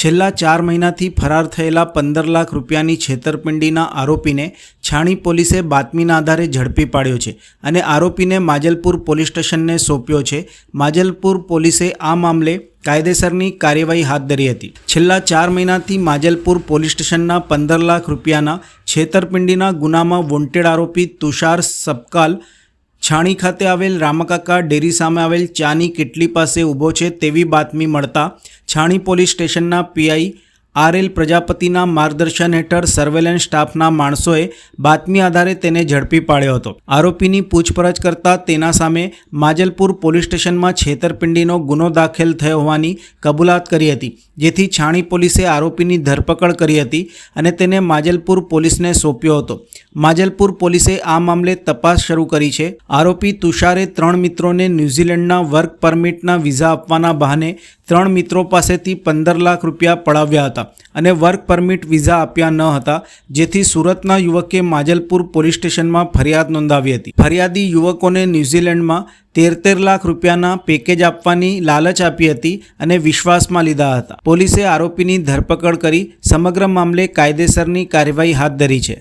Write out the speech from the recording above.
છેલ્લા ચાર મહિનાથી ફરાર થયેલા પંદર લાખ રૂપિયાની છેતરપિંડીના આરોપીને છાણી પોલીસે બાતમીના આધારે ઝડપી પાડ્યો છે અને આરોપીને માજલપુર પોલીસ સ્ટેશનને સોંપ્યો છે. માજલપુર પોલીસે આ મામલે કાયદેસરની કાર્યવાહી હાથ ધરી હતી. છેલ્લા ચાર મહિનાથી માજલપુર પોલીસ સ્ટેશનના પંદર લાખ રૂપિયાના છેતરપિંડીના ગુનામાં વોન્ટેડ આરોપી તુષાર સબકાલ છાણી ખાતે આવેલ રામકાકા ડેરી સામે આવેલ ચાની કેટલી પાસે ઊભો છે તેવી બાતમી મળતા છાણી પોલીસ સ્ટેશનના પીઆઈ આર એલ પ્રજાપતિના માર્ગદર્શન હેઠળ સર્વેલન્સ સ્ટાફના માણસોએ બાતમી આધારે તેને ઝડપી પાડ્યો હતો. આરોપીની પૂછપરછ કરતા તેના સામે માજલપુર પોલીસ સ્ટેશનમાં છેતરપિંડીનો ગુનો દાખલ થયો હોવાની કબૂલાત કરી હતી, જેથી છાણી પોલીસે આરોપીની ધરપકડ કરી હતી અને તેને માજલપુર પોલીસને સોંપ્યો હતો. માજલપુર પોલીસે આ મામલે તપાસ શરૂ કરી છે. આરોપી તુષારે ત્રણ મિત્રોને ન્યૂઝીલેન્ડના વર્ક પરમિટના વિઝા આપવાના બહાને ત્રણ મિત્રો પાસેથી પંદર લાખ રૂપિયા પડાવ્યા હતા અને વર્ક પરમિટ વિઝા આપ્યા ન હતા, જેથી સુરતના યુવકે માજલપુર પોલીસ સ્ટેશનમાં ફરિયાદ નોંધાવી હતી. ફરિયાદી યુવકોને ન્યૂઝીલેન્ડમાં તેર તેર લાખ રૂપિયાના પેકેજ આપવાની લાલચ આપી હતી અને વિશ્વાસમાં લીધા હતા. પોલીસે આરોપીની ધરપકડ કરી સમગ્ર મામલે કાયદેસરની કાર્યવાહી હાથ ધરી છે.